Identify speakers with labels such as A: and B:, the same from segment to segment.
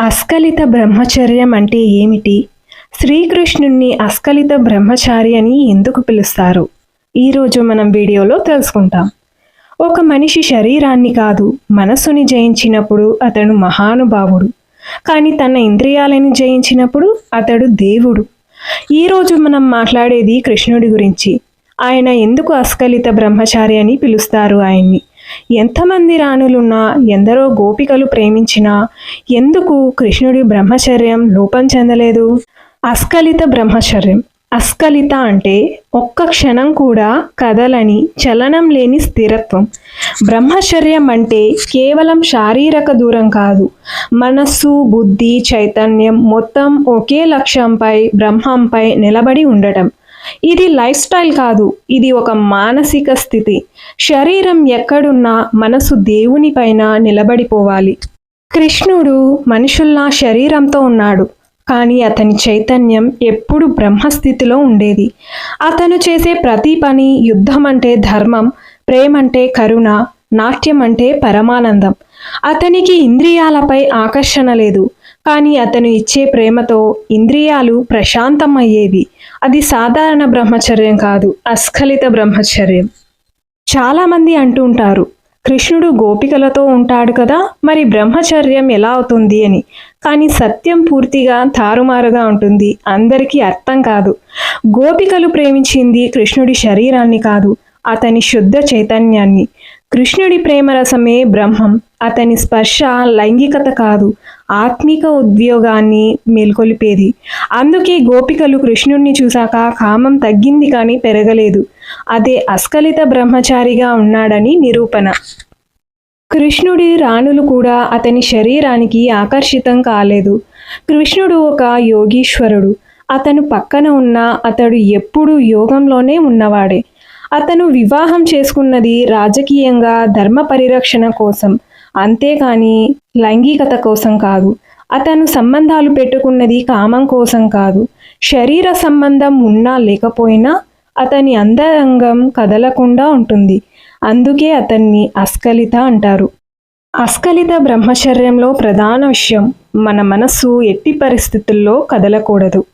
A: అస్కలిత బ్రహ్మచర్యం అంటే ఏమిటి? శ్రీకృష్ణుణ్ణి అస్కలిత బ్రహ్మచారి అని ఎందుకు పిలుస్తారు? ఈరోజు మనం వీడియోలో తెలుసుకుంటాం. ఒక మనిషి శరీరాన్ని కాదు మనస్సుని జయించినప్పుడు అతడు మహానుభావుడు. కానీ తన ఇంద్రియాలను జయించినప్పుడు అతడు దేవుడు. ఈరోజు మనం మాట్లాడేది కృష్ణుడి గురించి. ఆయన ఎందుకు అస్కలిత బ్రహ్మచారి అని పిలుస్తారు ఆయన్ని? ఎంతమంది రాణులున్నా ఎందరో గోపికలు ప్రేమించినా ఎందుకు కృష్ణుడి బ్రహ్మచర్యం లోపం చెందలేదు? అస్కలిత బ్రహ్మచర్యం అస్కలిత అంటే ఒక్క క్షణం కూడా కదలని చలనం లేని స్థిరత్వం. బ్రహ్మచర్యం అంటే కేవలం శారీరక దూరం కాదు. మనస్సు బుద్ధి చైతన్యం మొత్తం ఒకే లక్ష్యంపై బ్రహ్మంపై నిలబడి ఉండటం. ఇది లైఫ్ స్టైల్ కాదు. ఇది ఒక మానసిక స్థితి. శరీరం ఎక్కడున్నా మనసు దేవుని పైన నిలబడిపోవాలి. కృష్ణుడు మనుషుల్లా శరీరంతో ఉన్నాడు. కానీ అతని చైతన్యం ఎప్పుడు బ్రహ్మస్థితిలో ఉండేది. అతను చేసే ప్రతి పని యుద్ధం అంటే ధర్మం ప్రేమంటే కరుణ నాట్యం అంటే పరమానందం. అతనికి ఇంద్రియాలపై ఆకర్షణ లేదు. కానీ అతను ఇచ్చే ప్రేమతో ఇంద్రియాలు ప్రశాంతం అయ్యేవి అది సాధారణ బ్రహ్మచర్యం కాదు అస్ఖలిత బ్రహ్మచర్యం. చాలామంది అంటుంటారు కృష్ణుడు గోపికలతో ఉంటాడు కదా మరి బ్రహ్మచర్యం ఎలా అవుతుంది అని. కానీ సత్యం పూర్తిగా తారుమారుగా ఉంటుంది. అందరికీ అర్థం కాదు. గోపికలు ప్రేమించింది కృష్ణుడి శరీరాన్ని కాదు అతని శుద్ధ చైతన్యాన్ని. కృష్ణుడి ప్రేమరసమే బ్రహ్మం అతని స్పర్శ లైంగికత కాదు ఆత్మిక ఉద్యోగాన్ని మేల్కొలిపేది. అందుకే గోపికలు కృష్ణుడిని చూశాక కామం తగ్గింది కానీ పెరగలేదు. అదే అస్కలిత బ్రహ్మచారిగా ఉన్నాడని నిరూపణ. కృష్ణుడి రాణులు కూడా అతని శరీరానికి ఆకర్షితం కాలేదు. కృష్ణుడు ఒక యోగీశ్వరుడు. అతను పక్కన ఉన్న అతడు ఎప్పుడు యోగంలోనే ఉన్నవాడే. అతను వివాహం చేసుకున్నది రాజకీయంగా ధర్మ పరిరక్షణ కోసం అంతేకాని లైంగికత కోసం కాదు. అతను సంబంధాలు పెట్టుకున్నది కామం కోసం కాదు. శరీర సంబంధం ఉన్నా లేకపోయినా అతని అంతరంగం కదలకుండా ఉంటుంది. అందుకే అతన్ని అస్కలిత అంటారు. అస్కలిత బ్రహ్మచర్యంలో ప్రధాన విషయం మన మనస్సు ఎట్టి పరిస్థితుల్లో కదలకూడదు.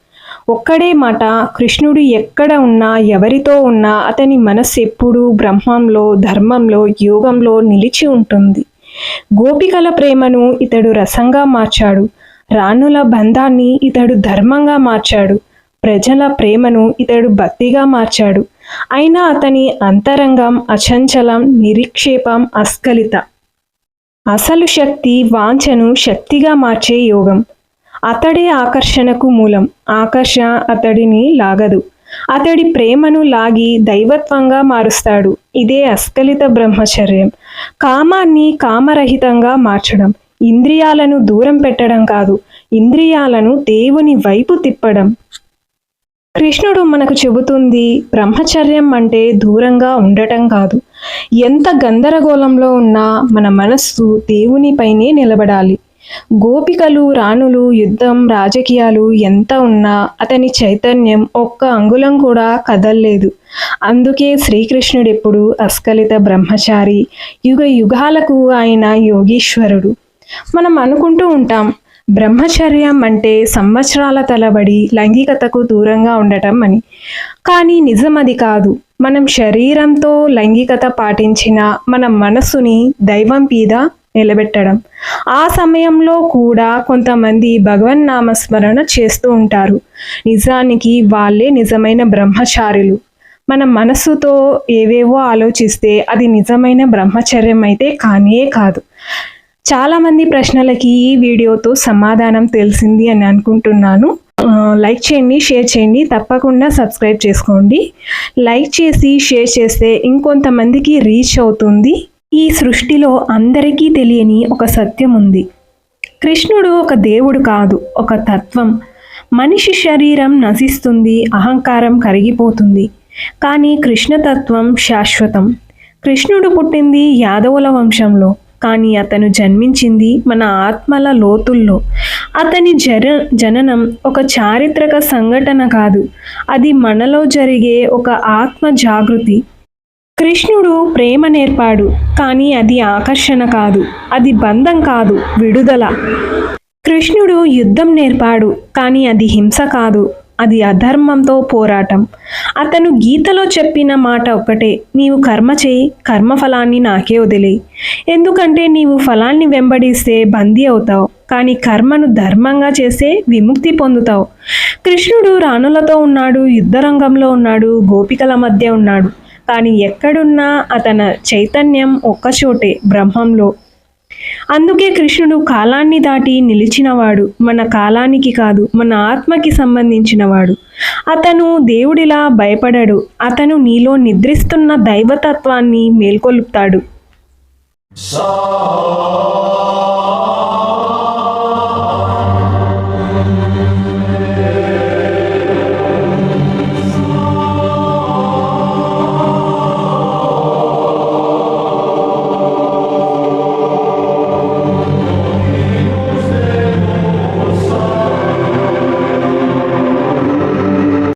A: ఒక్కడే మాట కృష్ణుడు ఎక్కడ ఉన్నా ఎవరితో ఉన్నా అతని మనస్సు ఎప్పుడూ బ్రహ్మంలో ధర్మంలో యోగంలో నిలిచి ఉంటుంది. గోపికల ప్రేమను ఇతడు రసంగా మార్చాడు. రాణుల బంధాన్ని ఇతడు ధర్మంగా మార్చాడు. ప్రజల ప్రేమను ఇతడు భక్తిగా మార్చాడు. అయినా అతని అంతరంగం అచంచలం నిరీక్షేపం అస్కలిత అసలు శక్తి వాంఛను శక్తిగా మార్చే యోగం. అతడే ఆకర్షణకు మూలం. ఆకర్ష అతడిని లాగదు. అతడి ప్రేమను లాగి దైవత్వంగా మారుస్తాడు. ఇదే అస్కలిత బ్రహ్మచర్యం. కామాన్ని కామరహితంగా మార్చడం. ఇంద్రియాలను దూరం పెట్టడం కాదు. ఇంద్రియాలను దేవుని వైపు తిప్పడం. కృష్ణుడు మనకు చెబుతుంది బ్రహ్మచర్యం అంటే దూరంగా ఉండటం కాదు. ఎంత గందరగోళంలో ఉన్నా మన మనస్సు దేవునిపైనే నిలబడాలి. గోపికలు రాణులు యుద్ధం రాజకీయాలు ఎంత ఉన్నా అతని చైతన్యం ఒక్క అంగుళం కూడా కదల్లేదు. అందుకే శ్రీకృష్ణుడు ఎప్పుడు అస్కలిత బ్రహ్మచారి యుగ యుగాలకు ఆయన యోగీశ్వరుడు. మనం అనుకుంటూ ఉంటాం బ్రహ్మచర్యం అంటే సంవత్సరాల తలబడి లైంగికతకు దూరంగా ఉండటం అని. కానీ నిజం అది కాదు. మనం శరీరంతో లైంగికత పాటించిన మన మనస్సుని దైవం మీద నిలబెట్టడం. ఆ సమయంలో కూడా కొంతమంది భగవన్ నామస్మరణ చేస్తూ ఉంటారు. నిజానికి వాళ్ళే నిజమైన బ్రహ్మచారులు. మన మనస్సుతో ఏవేవో ఆలోచిస్తే అది నిజమైన బ్రహ్మచర్యం అయితే కానే కాదు. చాలామంది ప్రశ్నలకి ఈ వీడియోతో సమాధానం తెలిసింది అని అనుకుంటున్నాను. లైక్ చేయండి షేర్ చేయండి తప్పకుండా సబ్స్క్రైబ్ చేసుకోండి. లైక్ చేసి షేర్ చేస్తే ఇంకొంతమందికి రీచ్ అవుతుంది. ఈ సృష్టిలో అందరికీ తెలియని ఒక సత్యం ఉంది. కృష్ణుడు ఒక దేవుడు కాదు ఒక తత్వం. మనిషి శరీరం నశిస్తుంది అహంకారం కరిగిపోతుంది. కానీ కృష్ణతత్వం శాశ్వతం. కృష్ణుడు పుట్టింది యాదవుల వంశంలో. కానీ అతను జన్మించింది మన ఆత్మల లోతుల్లో. అతని జర జననం ఒక చారిత్రక సంఘటన కాదు. అది మనలో జరిగే ఒక ఆత్మ జాగృతి. కృష్ణుడు ప్రేమ నేర్పాడు కానీ అది ఆకర్షణ కాదు. అది బంధం కాదు విడుదల. కృష్ణుడు యుద్ధం నేర్పాడు కానీ అది హింస కాదు. అది అధర్మంతో పోరాటం. అతను గీతలో చెప్పిన మాట ఒక్కటే నీవు కర్మ చేయి కర్మఫలాన్ని నాకే వదిలేయి ఎందుకంటే నీవు ఫలాన్ని వెంబడిస్తే బందీ అవుతావు కానీ కర్మను ధర్మంగా చేస్తే విముక్తి పొందుతావు. కృష్ణుడు రాణులతో ఉన్నాడు యుద్ధరంగంలో ఉన్నాడు గోపికల మధ్య ఉన్నాడు. కానీ ఎక్కడున్నా అతని చైతన్యం ఒక్కచోటే బ్రహ్మంలో. అందుకే కృష్ణుడు కాలాన్ని దాటి నిలిచినవాడు. మన కాలానికి కాదు మన ఆత్మకి సంబంధించినవాడు. అతను దేవుడిలా భయపడడు. అతను నీలో నిద్రిస్తున్న దైవతత్వాన్ని మేల్కొలుపుతాడు.